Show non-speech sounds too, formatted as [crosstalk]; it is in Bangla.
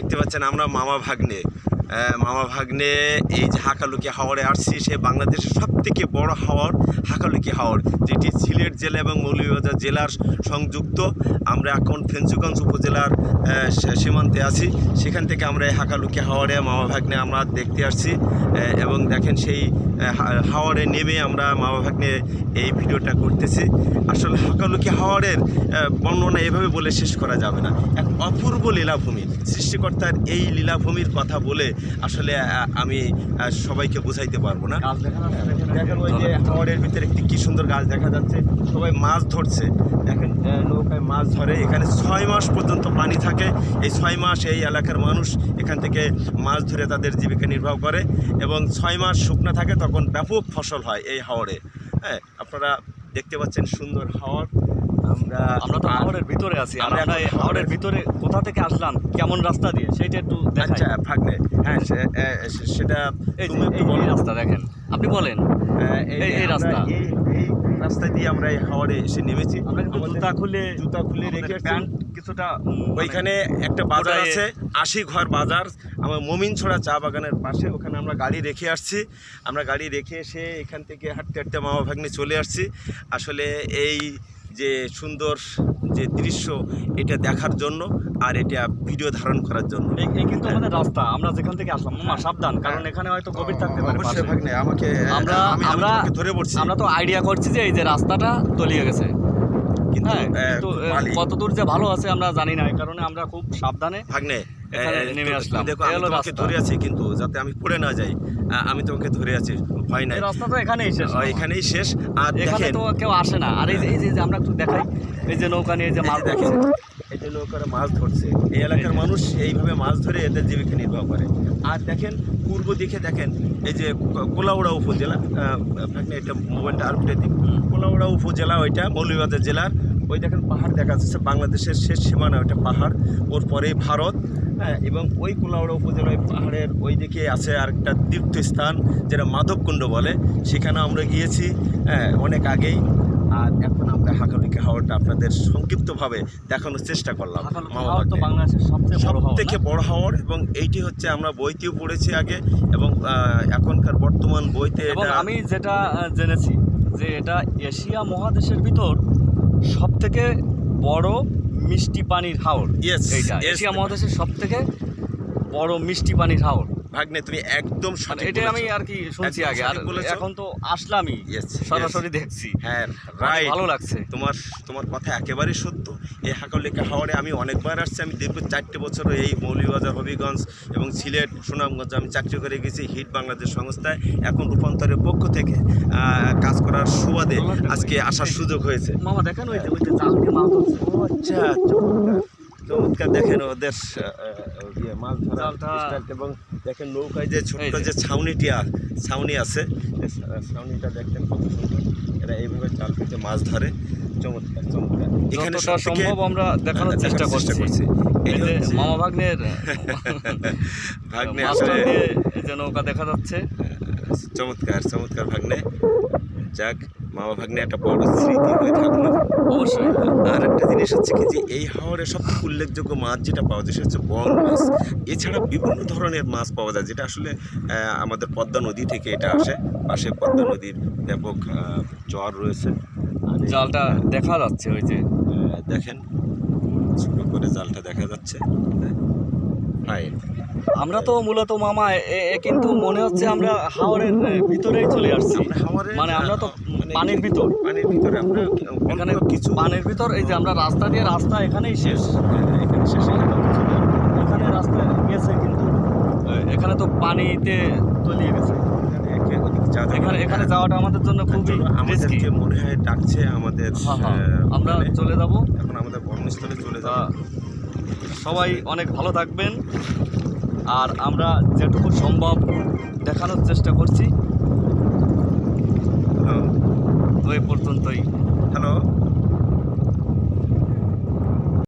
দেখতে পাচ্ছেন আমরা মামা ভাগ্নে। মামা ভাগ্নে এই যে হাকালুকি হাওড়ে আসছি, সে বাংলাদেশের সব থেকে বড়ো হাওড় হাকালুকি হাওড় যেটি সিলেট জেলা এবং মৌলভীবাজার জেলার সংযুক্ত। আমরা এখন ফেঞ্চুগঞ্জ উপজেলার সীমান্তে আছি। সেখান থেকে আমরা এই হাকালুকি হাওড়ে মামা ভাগ্নে আমরা দেখতে আসছি। এবং দেখেন সেই আহ, হা- হাওড়ে নেমে আমরা মামা ভাগ্নে এই ভিডিওটা করতেছি। আসলে হাকালুকি হাওড়ের আহ, বর্ণনা এভাবে বলে শেষ করা যাবে না। এক অপূর্ব লীলাভূমি। সৃষ্টিকর্তার এই লীলাভূমির কথা বলে আসলে আমি সবাইকে বোঝাইতে পারব না। দেখেন ওই যে হাওড়ের ভিতরে একটি কি সুন্দর গাছ দেখা যাচ্ছে। সবাই মাছ ধরছে। দেখেন নৌকায় মাছ ধরে। এখানে ছয় মাস পর্যন্ত পানি থাকে। এই ছয় মাস এই এলাকার মানুষ এখান থেকে মাছ ধরে তাদের জীবিকা নির্বাহ করে এবং ছয় মাস শুকনো থাকে তখন ব্যাপক ফসল হয় এই হাওড়ে হ্যাঁ আপনারা দেখতে পাচ্ছেন সুন্দর হাওড় আমরা আমরা তো হাওড়ের ভিতরে আছি। আমরা এই এখন হাওড়ের ভিতরে কোথা থেকে আসলাম কেমন রাস্তা দিয়ে সেটা একটু আচ্ছা ভাগ্নে হ্যাঁ সেটা এই রাস্তা দেখেন। আপনি বলেন। হ্যাঁ, এই- রাস্তা। রাস্তা দিয়ে আমরা এই হাওড়ে এসে নেমেছি। জুতা খুলে জুতা খুলে রেখে প্যান্ট কিছুটা মানে ওইখানে একটা বাজার আছে আশি ঘর বাজার। আমার মমিন ছড়া চা বাগানের পাশে ওখানে আমরা গাড়ি রেখে আসছি। আমরা গাড়ি রেখে এসে এখান থেকে হাঁটতে হাঁটতে মামা ভাগ্নে চলে আসছি। আসলে এই যে সুন্দর যে দৃশ্য এটা দেখার জন্য আর এটা ভিডিও ধারণ করার জন্য। কিন্তু আমাদের রাস্তা। আমরা যেখান থেকে আসলাম মামা সাবধান কারণ এখানে হয়তো গভীর থাকতে পারে অবশ্যই ভাগ নেই আমাকে আমরা আমরা ধরে পড়ছি আমরা তো আইডিয়া করছি যে এই যে রাস্তাটা তলিয়ে গেছে। কিন্তু হ্যাঁ। কতদূর যে ভালো আছে আমরা জানি না এই কারণে আমরা খুব সাবধানে ভাগ্নে নেমে আসলাম। দেখো আমি তোমাকে ধরে আছি কিন্তু যাতে আমি পড়ে না যাই আমি তোমাকে ধরে আছি ভয় নাই। রাস্তা তো এখানেই শেষ। এখানেই শেষ। আর এখানে তো কেউ আসে না। আর এই যে এই যে- আমরা একটু দেখাই এই যে নৌকা নিয়ে যে মাছ দেখেন এই যে নৌকারা মাছ ধরছে এই এলাকার মানুষ এইভাবে মাছ ধরে এদের জীবিকা নির্বাহ করে। আর দেখেন পূর্ব দিকে দেখেন এই যে কোলাউড়া উপজেলা ভাগ্নে এটা মোবাইলটা আর উঠে দিন কোলাউড়া উপজেলা ওইটা মৌলভীবাজার জেলার ওই দেখেন পাহাড় দেখা যাচ্ছে বাংলাদেশের শেষ সীমানা ওইটা পাহাড়। ওর পরেই ভারত। হ্যাঁ এবং ওই কুলাউড়া উপজেলায় পাহাড়ের ওই দিকে আছে আরেকটা তীর্থস্থান যেটা মাধবকুণ্ড বলে। সেখানে আমরা গিয়েছি হ্যাঁ অনেক আগেই। আর এখন আমরা হাকালিকে হাওয়াটা আপনাদের সংক্ষিপ্তভাবে দেখানোর চেষ্টা করলাম সব থেকে বড় হাওর এবং এইটি হচ্ছে আমরা বইতেও পড়েছি আগে এবং এখনকার বর্তমান বইতে এটা- আমি যেটা জেনেছি যে এটা এশিয়া মহাদেশের ভিতর সব থেকে বড় মিষ্টি পানির হাওর এশিয়া মহাদেশের সব থেকে বড় মিষ্টি পানির হাওর। ভাগ্নে তুমি একদম মানে সঠিক এটাই আমি আর কি শুনছি আগে। আর এখন তো আসলামই। সরাসরি দেখছি। হ্যাঁ রাইট ভালো লাগছে। তোমার তোমার কথা একেবারেই সত্য। এই হাকালিকা হাওড়ে আমি অনেকবার আসছি। আমি দীর্ঘ চারটে বছর এই মৌলভীবাজার হবিগঞ্জ এবং সিলেট সুনামগঞ্জ আমি চাকরি করে গেছি হিট বাংলাদেশ সংস্থায়। এখন রূপান্তরের পক্ষ থেকে কাজ করার সুবাদে আজকে আসার সুযোগ হয়েছে। মামা দেখেন ওই যে ওই যে জাল দিয়ে মাছ আচ্ছা চমৎকার চমৎকার দেখেন ওদের ইয়ে, মাছ এবং দেখেন নৌকায় যে ছোট্ট যে। ছাউনি আছে ছাউনিটা দেখতেন কত সুন্দর। এরা এইভাবে পেতে মাছ ধরে। চমৎকার চমৎকার। এখানে সম্ভব আমরা দেখানোর চেষ্টা করছি। মামা ভাগ্নের [laughs] ভাগ্নে আসলে যে নৌকা দেখা যাচ্ছে। চমৎকার চমৎকার ভাগ্নে। যাক মামা ভাগ্নে একটা বড় স্মৃতি হয়ে থাকল। অবশ্যই। আর একটা জিনিস হচ্ছে কি? যে এই হাওড়ে সবথেকে উল্লেখযোগ্য মাছ যেটা পাওয়া যায় সেটা হচ্ছে বল মাছ। এছাড়া বিভিন্ন ধরনের মাছ পাওয়া যায় যেটা আসলে আমাদের পদ্মা নদী থেকে এটা আসে। পাশে পদ্মা নদীর ব্যাপক চর রয়েছে। জালটা দেখা যাচ্ছে ওই যে। দেখেন ছোট করে জালটা দেখা যাচ্ছে। ফাইন আমরা তো মূলত মামা কিন্তু মনে হচ্ছে আমরা হাওরের ভিতরেই চলে আসছি। মানে আমরা তো পানির ভিতর। পানির ভিতরে আমরা এখানে কিছু পানির ভিতর এই যে আমরা রাস্তা দিয়ে রাস্তা এখানেই শেষ। হ্যাঁ, এখানে শেষ এখানে রাস্তা গেছে কিন্তু এখানে তো পানিতে তলিয়ে গেছে। এখানে যাওয়া এখানে যাওয়াটা আমাদের জন্য খুবই আমাদেরকে মনে হয় ডাকছে আমাদের হ্যাঁ হ্যাঁ আমরা। চলে যাব। এখন আমাদের কর্মস্থলে চলে যাব। সবাই অনেক ভালো থাকবেন। আর আমরা যেটুকু সম্ভব দেখানোর চেষ্টা করছি। তো পর্যন্তই। হ্যালো